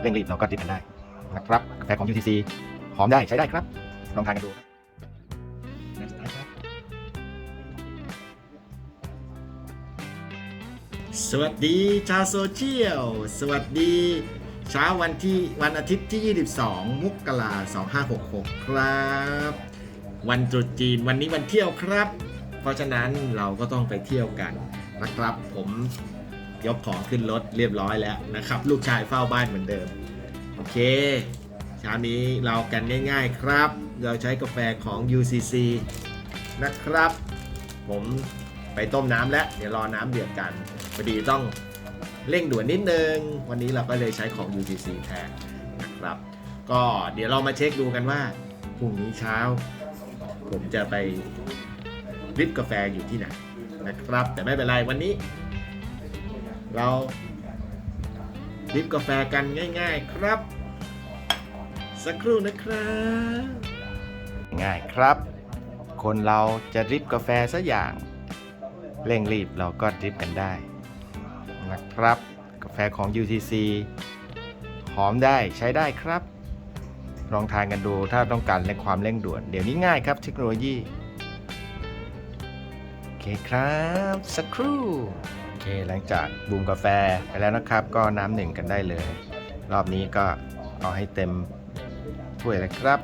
เร่งรีบเราก็ดริปกันได้นะครับกาแฟของ UTC หอมได้ใช้ได้ครับ ลองทานกันดูครับน้ำสุดท้ายครับสวัสดีชาวโซเชียล สวัสดีเช้าวันที่วันอาทิตย์ที่ 22 มกราคม2566 ครับ วันตรุษจีนวันนี้วันเที่ยวครับ เพราะฉะนั้นเราก็ต้องไปเที่ยวกัน นะครับ ผมยกของขึ้นรถเรียบร้อยแล้วนะครับ ลูกชายเฝ้าบ้านเหมือนเดิม โอเคเช้านี้เรากันง่าย ๆครับ เราใช้กาแฟของ UCC นะครับ ผมไปต้มน้ำแล้ว เดี๋ยวรอน้ำเดือดกันพอดีต้องเร่งด่วนนิดนึง วันนี้เราก็เลยใช้ของ UCC แทนนะครับ ก็เดี๋ยวเรามาเช็คดูกันว่าพรุ่งนี้เช้า ผมจะไปริบกาแฟอยู่ที่ไหน นะครับ แต่ไม่เป็นไรวันนี้ เราริบกาแฟกันง่าย ๆ ครับ สักครู่นะครับ ง่ายครับ คนเราจะริบกาแฟสักอย่าง เร่งรีบเราก็ดริบกันได้ นะครับ กาแฟของ UTC หอมได้ใช้ได้ครับลองทานกันดูถ้าต้องการในความเร่งด่วน เดี๋ยวนี้ง่ายครับเทคโนโลยี เคครับ สักครู่ โอเคหลังจากบูมกาแฟไปแล้วนะครับ ก็น้ำหนึ่งกันได้เลย รอบนี้ก็เอาให้เต็มถ้วยเลยครับ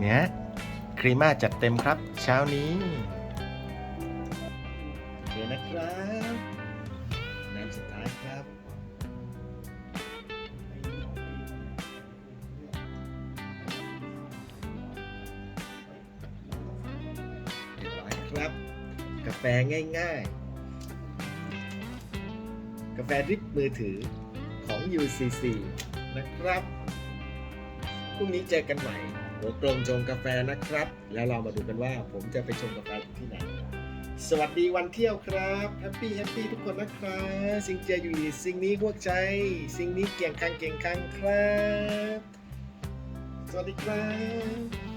เนี่ยครีม่าจัดเต็มครับ เช้านี้ โอเคนะครับ ครับ กาแฟง่ายๆ กาแฟริปมือถือของ UCC นะครับ พรุ่งนี้เจอกันใหม่หัวกลมชงกาแฟนะครับ แล้วเรามาดูกันว่าผมจะไปชงกาแฟที่ไหน สวัสดีวันเที่ยวครับแฮปปี้แฮปปี้ทุกคนนะครับสิ่งเจออยู่นี่สิ่งนี้พวกใจ สิ่งนี้เก่งคังเก่งคังครับ สวัสดีครับ